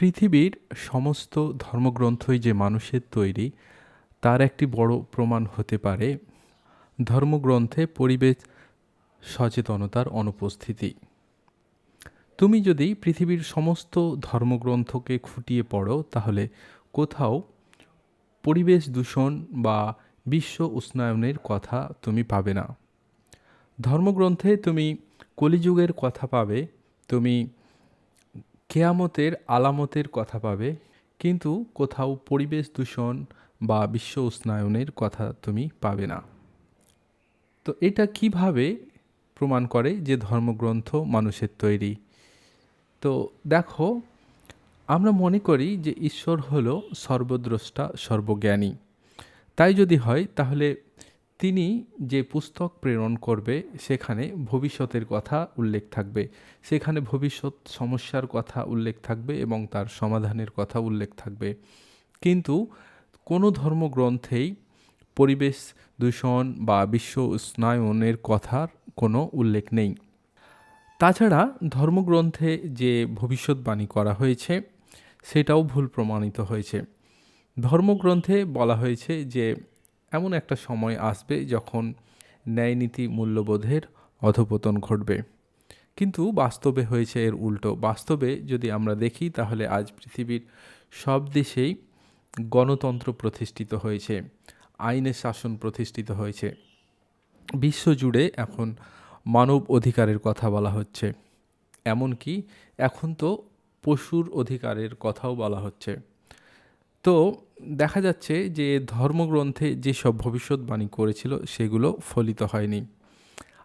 পৃথিবীর সমস্ত ধর্মগ্রন্থই যে মানুষের তৈরি, তার একটি বড় প্রমাণ হতে পারে ধর্মগ্রন্থে পরিবেশ সচেতনতার অনুপস্থিতি। তুমি যদি পৃথিবীর সমস্ত ধর্মগ্রন্থকে খুঁটিয়ে পড়ো, তাহলে কোথাও পরিবেশ দূষণ বা বিশ্ব উষ্ণায়নের কথা তুমি পাবে না। ধর্মগ্রন্থে তুমি কলিযুগের কথা পাবে, তুমি কেয়ামতের আলামতের কথা পাবে, কিন্তু কোথাও পরিবেশ দূষণ বা বিশ্ব উষ্ণায়নের কথা তুমি পাবে না। তো এটা কীভাবে প্রমাণ করে যে ধর্মগ্রন্থ মানুষের তৈরি? তো দেখো, আমরা মনে করি যে ঈশ্বর হলো সর্বদ্রষ্টা, সর্বজ্ঞানী। তাই যদি হয়, তাহলে তিনি যে পুস্তক প্রেরণ করবে, সেখানে ভবিষ্যতের কথা উল্লেখ থাকবে। সেখানে ভবিষ্যৎ সমস্যার কথা উল্লেখ থাকবে এবং তার সমাধানের কথা উল্লেখ থাকবে। কিন্তু কোনো ধর্মগ্রন্থেই পরিবেশ দূষণ বা বিশ্ব উষ্ণায়নের কথার কোনো উল্লেখ নেই। তাছাড়া ধর্মগ্রন্থে যে ভবিষ্যৎবাণী করা হয়েছে, সেটাও ভুল প্রমাণিত হয়েছে। ধর্মগ্রন্থে বলা হয়েছে যে এমন একটা সময় আসবে যখন ন্যায়নীতি মূল্যবোধের অধপতন ঘটবে। কিন্তু বাস্তবে হয়েছে এর উল্টো। বাস্তবে যদি আমরা দেখি, তাহলে আজ পৃথিবীর সব দেশেই গণতন্ত্র প্রতিষ্ঠিত হয়েছে, আইনের শাসন প্রতিষ্ঠিত হয়েছে। বিশ্বজুড়ে এখন মানব অধিকারের কথা বলা হচ্ছে। এমনকি এখন তো পশুর অধিকারের কথাও বলা হচ্ছে। তো দেখা যাচ্ছে যে ধর্মগ্রন্থে যেসব ভবিষ্যৎবাণী করেছিল, সেগুলো ফলিত হয়নি।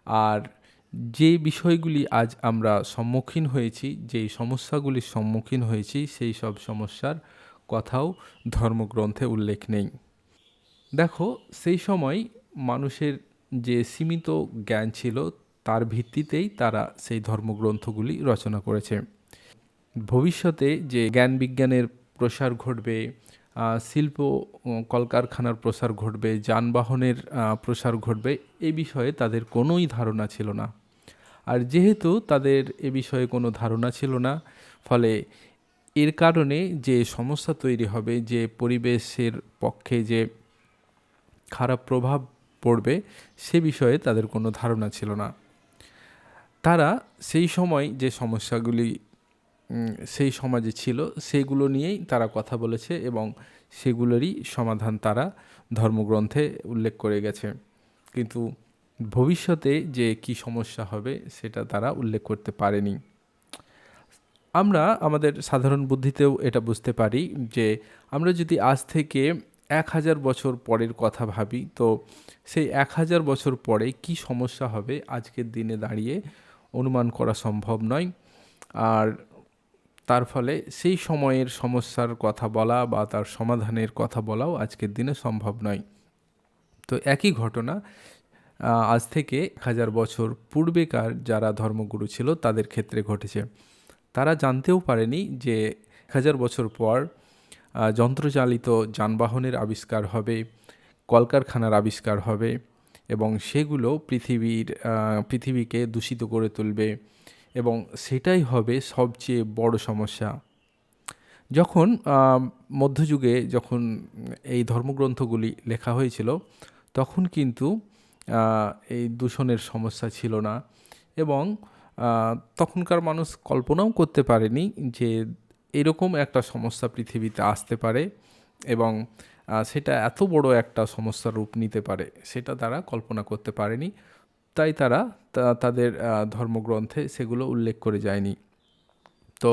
আর যে বিষয়গুলি আজ আমরা সম্মুখীন হয়েছি যেই সমস্যাগুলির সম্মুখীন হয়েছি, সেই সব সমস্যার কথাও ধর্মগ্রন্থে উল্লেখ নেই। দেখো, সেই সময় মানুষের যে সীমিত জ্ঞান ছিল, তার ভিত্তিতেই তারা সেই ধর্মগ্রন্থগুলি রচনা করেছে। ভবিষ্যতে যে জ্ঞান বিজ্ঞানের প্রসার ঘটবে শিল্প কলকারখানার প্রসার ঘটবে, যানবাহনের প্রসার ঘটবে, এ বিষয়ে তাদের কোনোই ধারণা ছিল না। আর যেহেতু তাদের এ বিষয়ে কোনো ধারণা ছিল না, ফলে এর কারণে যে সমস্যা তৈরি হবে, যে পরিবেশের পক্ষে যে খারাপ প্রভাব পড়বে, সে বিষয়ে তাদের কোনো ধারণা ছিল না। তারা সেই সময় যে সমস্যাগুলি সেই সমাজে ছিল, সেগুলো নিয়েই তারা কথা বলেছে এবং সেগুলোরই সমাধান তারা ধর্মগ্রন্থে উল্লেখ করে গেছে। কিন্তু ভবিষ্যতে যে কি সমস্যা হবে সেটা তারা উল্লেখ করতে পারেনি। আমরা আমাদের সাধারণ বুদ্ধিতেও এটা বুঝতে পারি যে আমরা যদি আজ থেকে এক হাজার বছর পরের কথা ভাবি, তো সেই এক হাজার বছর পরে কি সমস্যা হবে আজকের দিনে দাঁড়িয়ে অনুমান করা সম্ভব নয়। আর তার ফলে সেই সময়ের সমস্যার কথা বলা বা তার সমাধানের কথা বলাও আজকের দিনে সম্ভব নয়। তো একই ঘটনা আজ থেকে হাজার বছর পূর্বেকার যারা ধর্মগুরু ছিল তাদের ক্ষেত্রে ঘটেছে। তারা জানতেও পারেনি যে হাজার বছর পর যন্ত্রচালিত যানবাহনের আবিষ্কার হবে, কলকারখানার আবিষ্কার হবে এবং সেগুলো পৃথিবীর পৃথিবীকে দূষিত করে তুলবে। এবং সেটাই হবে সবচেয়ে বড় সমস্যা। যখন মধ্যযুগে যখন এই ধর্মগ্রন্থগুলি লেখা হয়েছিল, তখন কিন্তু এই দূষণের সমস্যা ছিল না এবং তখনকার মানুষ কল্পনাও করতে পারেনি যে এরকম একটা সমস্যা পৃথিবীতে আসতে পারে এবং সেটা এত বড় একটা সমস্যার রূপ নিতে পারে, সেটা তারা কল্পনা করতে পারেনি। তাই তারা তাদের ধর্মগ্রন্থে সেগুলো উল্লেখ করে যায়নি। তো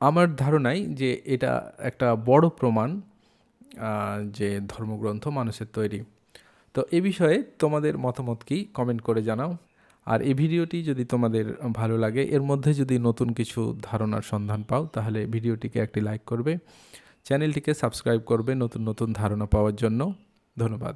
আমার ধারণাই যে এটা একটা বড় প্রমাণ যে ধর্মগ্রন্থ মানুষের তৈরি। তো এ বিষয়ে তোমাদের মতামত কি কমেন্ট করে জানাও। আর এই ভিডিওটি যদি তোমাদের ভালো লাগে, এর মধ্যে যদি নতুন কিছু ধারণার সন্ধান পাও, তাহলে ভিডিওটিকে একটি লাইক করবে। চ্যানেলটিকে সাবস্ক্রাইব করবে নতুন নতুন ধারণা পাওয়ার জন্য। ধন্যবাদ।